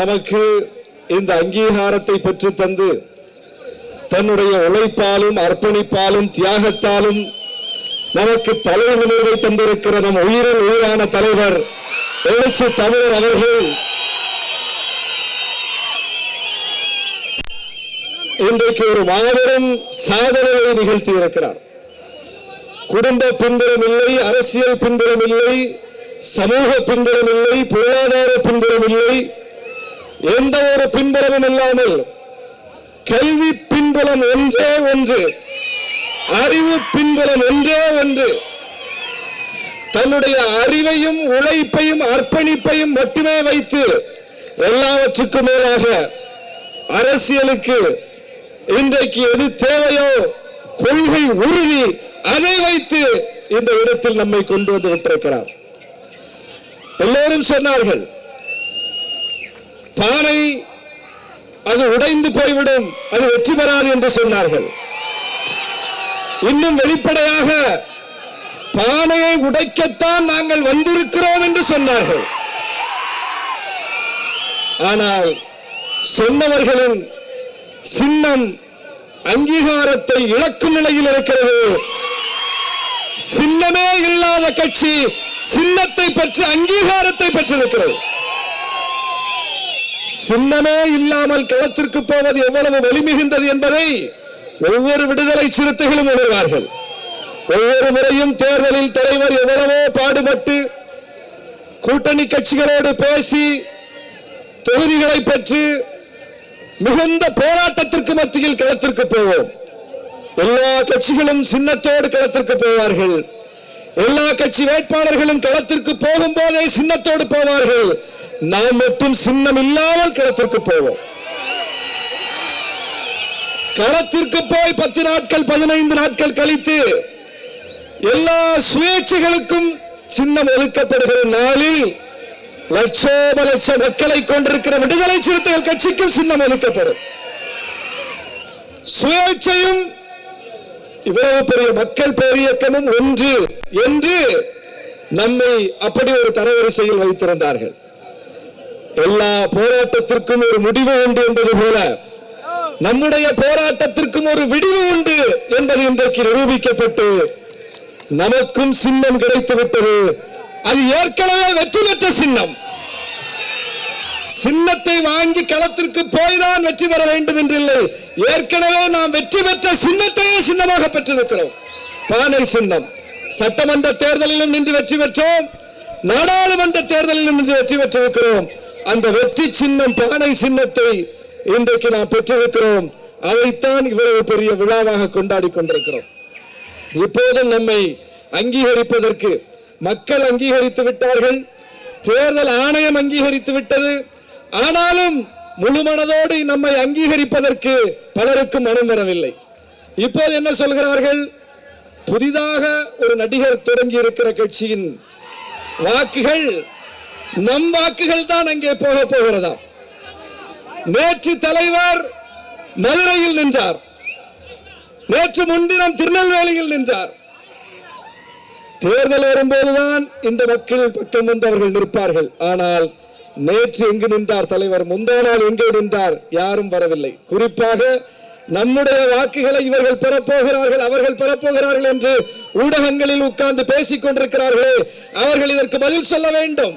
நமக்கு இந்த அங்கீகாரத்தை பெற்று தந்து தன்னுடைய உழைப்பாலும் அர்ப்பணிப்பாலும் தியாகத்தாலும் நமக்கு தலை நிமிர்வை தந்திருக்கிற நம் உயிரில் உயிரான தலைவர் எழுச்சி தமிழர் அவர்கள். இன்றைக்கு ஒரு மாபெரும் சாதனையை நிகழ்த்தி இருக்கிறார். குடும்ப பின்புறம் இல்லை அரசியல் பின்புறம் இல்லை சமூக பின்புறம் இல்லை பொருளாதார பின்புறம் இல்லை எந்த ஒரு பின்புலமும் இல்லாமல் கல்வி பின்புலம் ஒன்றே ஒன்று அறிவு பின்புலம் ஒன்றே ஒன்று தன்னுடைய அறிவையும் உழைப்பையும் அர்ப்பணிப்பையும் மட்டுமே வைத்து எல்லாவற்றுக்கும் மேலாக அரசியலுக்கு இன்றைக்கு எது தேவையோ கொள்கை உறுதி அதை வைத்து இந்த இடத்தில் நம்மை கொண்டு வந்து விட்டிருக்கிறார் எல்லோரும் சொன்னார்கள் பானை அது உடைந்து போய்விடும் அது வெற்றி பெறாது என்று சொன்னார்கள். இன்னும் வெளிப்படையாக பானையை உடைக்கத்தான் நாங்கள் வந்திருக்கிறோம் என்று சொன்னார்கள். ஆனால் சொன்னவர்களின் சின்னம் அங்கீகாரத்தை இழக்கும் நிலையில் இருக்கிறது. சின்னமே இல்லாத கட்சி சின்னத்தை பற்றி அங்கீகாரத்தை பெற்றிருக்கிறது. சின்னமே இல்லாமல் களத்திற்கு போவது எவ்வளவு வலிமிகுந்தது என்பதை ஒவ்வொரு விடுதலை சிறுத்தைகளும் உணர்வார்கள். ஒவ்வொரு முறையும் தேர்தலில் தலைவர் எவ்வளவோ பாடுபட்டு கூட்டணி கட்சிகளோடு பேசி தொகுதிகளை பெற்று மிகுந்த போராட்டத்திற்கு மத்தியில் களத்திற்கு போவோம். எல்லா கட்சிகளும் சின்னத்தோடு களத்திற்கு போவார்கள். எல்லா கட்சி வேட்பாளர்களும் களத்திற்கு போகும் போதே சின்னத்தோடு போவார்கள். நாம் மட்டும் சின்னம் இல்லாமல் களத்திற்கு போவோம். களத்திற்கு போய் பத்து நாட்கள் பதினைந்து நாட்கள் கழித்து எல்லா சுயேட்சைகளுக்கும் சின்னம் ஒதுக்கப்படுகிற நாளில் லட்சோப லட்ச மக்களை கொண்டிருக்கிற விடுதலை சிறுத்தைகள் கட்சிக்கும் சின்னம் ஒதுக்கப்படும். சுயேட்சையும் இவ்வளவு பெரிய மக்கள் பேரியக்கமும் ஒன்று என்று நம்மை அப்படி ஒரு தரவரிசையில் வைத்திருந்தார்கள். எல்லா போராட்டத்திற்கும் ஒரு முடிவு உண்டு என்பது போல நம்முடைய போராட்டத்திற்கும் ஒரு விடிவு உண்டு என்பது இன்றைக்கு நிரூபிக்கப்பட்டு நமக்கும் சின்னம் கிடைத்து விட்டது. அது ஏற்கனவே வெற்றி பெற்ற சின்னம். சின்னத்தை வாங்கி களத்திற்கு போய்தான் வெற்றி பெற வேண்டும் என்றில்லை. ஏற்கனவே நாம் வெற்றி பெற்ற சின்னத்தையே சின்னமாக பெற்றிருக்கிறோம். பானை சின்னம். சட்டமன்ற தேர்தலிலும் நின்று வெற்றி பெற்றோம். நாடாளுமன்ற தேர்தலிலும் நின்று வெற்றி பெற்றிருக்கிறோம். அந்த வெற்றி சின்னம் பானை சின்னத்தை இன்றைக்கு நாம் பெற்றிருக்கிறோம். அதைத்தான் இவ்வளவு பெரிய விழாவாக கொண்டாடி கொண்டிருக்கிறோம். இப்போதும் நம்மை அங்கீகரிப்பதற்கு மக்கள் அங்கீகரித்து விட்டார்கள். தேர்தல் ஆணையம் அங்கீகரித்து விட்டது. ஆனாலும் முழுமனதோடு நம்மை அங்கீகரிப்பதற்கு பலருக்கும் மனம் வரவில்லை இப்போது என்ன சொல்கிறார்கள்? புதிதாக ஒரு நடிகர் தொடங்கி இருக்கிற கட்சியின் வாக்குகள் நம் வாக்குகள் தான் அங்கே போக போகிறதா? நேற்று தலைவர் மதுரையில் நின்றார். நேற்று முன்தினம் திருநெல்வேலியில் நின்றார். தேர்தல் வரும்போதுதான் இந்த மக்கள் பக்கம் வந்து அவர்கள் நிற்பார்கள். ஆனால் நேற்று எங்கு நின்றார் தலைவர்? முந்தைய நாள் எங்கே நின்றார்? யாரும் வரவில்லை. குறிப்பாக நம்முடைய வாக்குகளை இவர்கள் பெறப்போகிறார்கள் அவர்கள் பெறப்போகிறார்கள் என்று ஊடகங்களில் உட்கார்ந்து பேசிக் கொண்டிருக்கிறார்களே அவர்கள் இதற்கு பதில் சொல்ல வேண்டும்.